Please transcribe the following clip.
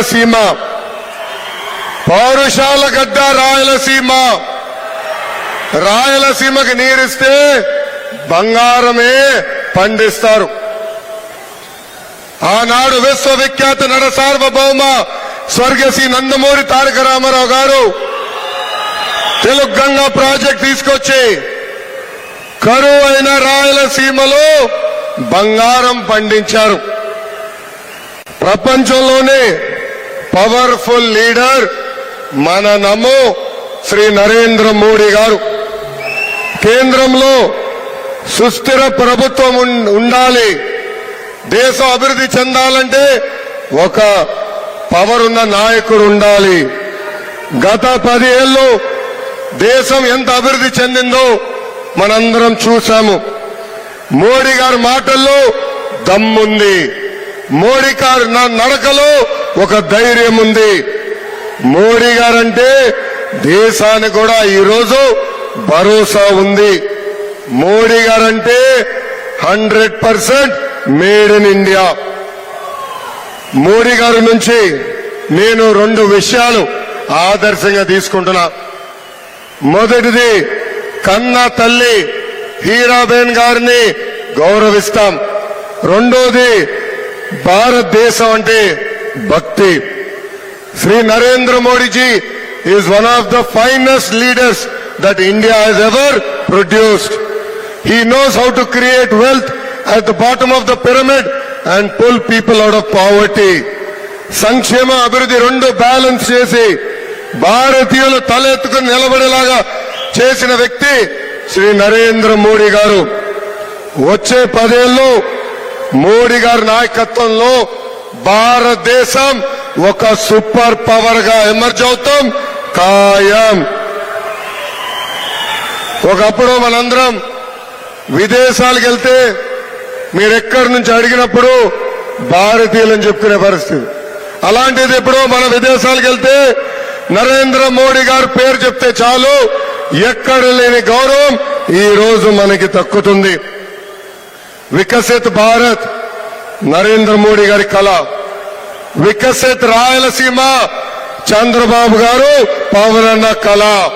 రాయలసీమ. పౌరుషాల గడ్డ రాయలసీమ. రాయలసీమకి నీరిస్తే బంగారమే పండిస్తారు. ఆనాడు విశ్వవిఖ్యాత నడ సార్వభౌమ స్వర్గశ్రీ నందమూరి తారక రామారావు గారు తెలుగు గంగా ప్రాజెక్ట్ తీసుకొచ్చి కరువు అయిన రాయలసీమలో బంగారం పండించారు. ప్రపంచంలోనే పవర్ఫుల్ లీడర్ మన నమో శ్రీ నరేంద్ర మోడీ గారు. కేంద్రంలో సుస్థిర ప్రభుత్వం ఉం- ఉండాలి. దేశం అభివృద్ధి చెందాలంటే ఒక పవర్ ఉన్న నాయకుడు ఉండాలి. గత పదిహేళ్ళు దేశం ఎంత అభివృద్ధి చెందిందో మనందరం చూశాము. మోడీ గారి మాటల్లో దమ్ముంది. మోడీ గారి నడకలో ఒక ధైర్యం ఉంది. మోడీ గారంటే దేశానికి కూడా ఈరోజు భరోసా ఉంది. Modi guarantee hundred percent made in India. Modi గారి నుంచి నేను రెండు విషయాలు ఆదర్శంగా తీసుకుంటున్నా. మొదటిది కన్న తల్లి హీరాబేన్ గారిని గౌరవిస్తాం. రెండోది భారతదేశం అంటే భక్తి. Shri Narendra Modiji is one of the finest leaders that India has ever produced he knows how to create wealth at the bottom of the pyramid and pull people out of poverty సంక్షేమ అభివృద్ధి రెండు బ్యాలెన్స్ చేసి భారతీయులు తలెత్తుకుని నిలబడేలాగా చేసిన వ్యక్తి శ్రీ నరేంద్ర మోడీ గారు. వచ్చే పదేళ్ళు మోడీ గారి నాయకత్వంలో భారతదేశం ఒక సూపర్ పవర్గా ఎమర్జ్ అవుతాం. ఖాయం. ఒకప్పుడు మనందరం విదేశాలకు వెళ్తే మీరెక్కడి నుంచి అడిగినప్పుడు భారతీయులని చెప్పుకునే పరిస్థితి. అలాంటిది ఎప్పుడో మన విదేశాలకు వెళ్తే నరేంద్ర మోడీ గారు పేరు చెప్తే చాలు ఎక్కడ లేని గౌరవం ఈ రోజు మనకి దక్కుతుంది. వికసిత్ భారత్. నరేంద్ర మోడీ గారి కళ. వికసిత్ రాయలసీమ చంద్రబాబు గారు పవనన్న కళ.